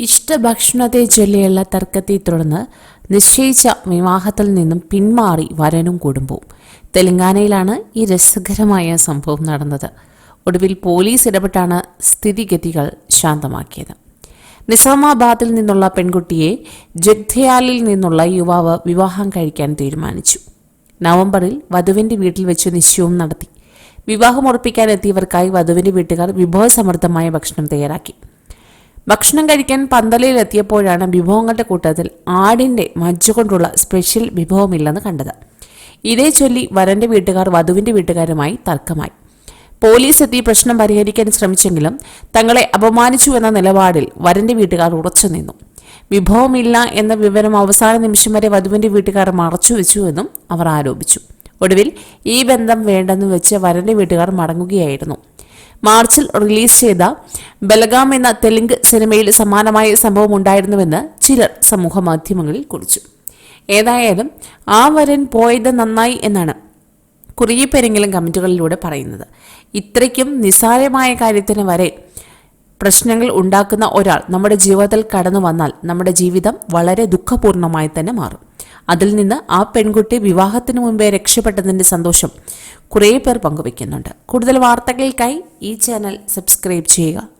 ഇഷ്ടഭക്ഷണത്തെ ചൊല്ലിയുള്ള തർക്കത്തെ തുടർന്ന് നിശ്ചയിച്ച വിവാഹത്തിൽ നിന്നും പിന്മാറി വരനും കുടുംബവും തെലങ്കാനയിലാണ് ഈ രസകരമായ സംഭവം നടന്നത്. ഒടുവിൽ പോലീസ് ഇടപെട്ടാണ് സ്ഥിതിഗതികൾ ശാന്തമാക്കിയത്. നിസാമാബാദിൽ നിന്നുള്ള പെൺകുട്ടിയെ ജഗ്ധയാലിൽ നിന്നുള്ള യുവാവ് വിവാഹം കഴിക്കാൻ തീരുമാനിച്ചു. നവംബറിൽ വധുവിന്റെ വീട്ടിൽ വെച്ച് നിശ്ചയവും നടത്തി. വിവാഹം ഉറപ്പിക്കാൻ എത്തിയവർക്കായി വധുവിന്റെ വീട്ടുകാർ വിഭവസമൃദ്ധമായ ഭക്ഷണം തയ്യാറാക്കി. ഭക്ഷണം കഴിക്കാൻ പന്തലയിലെത്തിയപ്പോഴാണ് വിഭവങ്ങളുടെ കൂട്ടത്തിൽ ആടിന്റെ മജ്ജ കൊണ്ടുള്ള സ്പെഷ്യൽ വിഭവമില്ലെന്ന് കണ്ടത്. ഇതേ ചൊല്ലി വരന്റെ വീട്ടുകാർ വധുവിന്റെ വീട്ടുകാരുമായി തർക്കമായി. പോലീസ് എത്തി പ്രശ്നം പരിഹരിക്കാൻ ശ്രമിച്ചെങ്കിലും തങ്ങളെ അപമാനിച്ചു എന്ന നിലപാടിൽ വരന്റെ വീട്ടുകാർ ഉറച്ചു നിന്നു. വിഭവമില്ല എന്ന വിവരം അവസാന നിമിഷം വരെ വധുവിന്റെ വീട്ടുകാർ മറച്ചുവെച്ചു എന്നും അവർ ആരോപിച്ചു. ഒടുവിൽ ഈ ബന്ധം വേണ്ടെന്ന് വെച്ച് വരന്റെ വീട്ടുകാർ മടങ്ങുകയായിരുന്നു. മാർച്ചിൽ റിലീസ് ചെയ്ത ബലഗാം എന്ന തെലുങ്ക് സിനിമയിൽ സമാനമായ സംഭവം ഉണ്ടായിരുന്നുവെന്ന് ചിലർ സമൂഹ മാധ്യമങ്ങളിൽ കുറിച്ചു. ഏതായാലും ആ വരൻ പോയത് നന്നായി എന്നാണ് കുറേ പേരെങ്കിലും കമന്റുകളിലൂടെ പറയുന്നത്. ഇത്രയ്ക്കും നിസ്സാരമായ കാര്യത്തിന് വരെ പ്രശ്നങ്ങൾ ഉണ്ടാക്കുന്ന ഒരാൾ നമ്മുടെ ജീവിതത്തിൽ കടന്നു വന്നാൽ നമ്മുടെ ജീവിതം വളരെ ദുഃഖപൂർണമായി തന്നെ മാറും. അതിൽ നിന്ന് ആ പെൺകുട്ടി വിവാഹത്തിന് മുമ്പേ രക്ഷപ്പെട്ടതിന്റെ സന്തോഷം കുറേ പേർ പങ്കുവയ്ക്കുന്നുണ്ട്. കൂടുതൽ വാർത്തകൾക്കായി ഈ ചാനൽ സബ്സ്ക്രൈബ് ചെയ്യുക.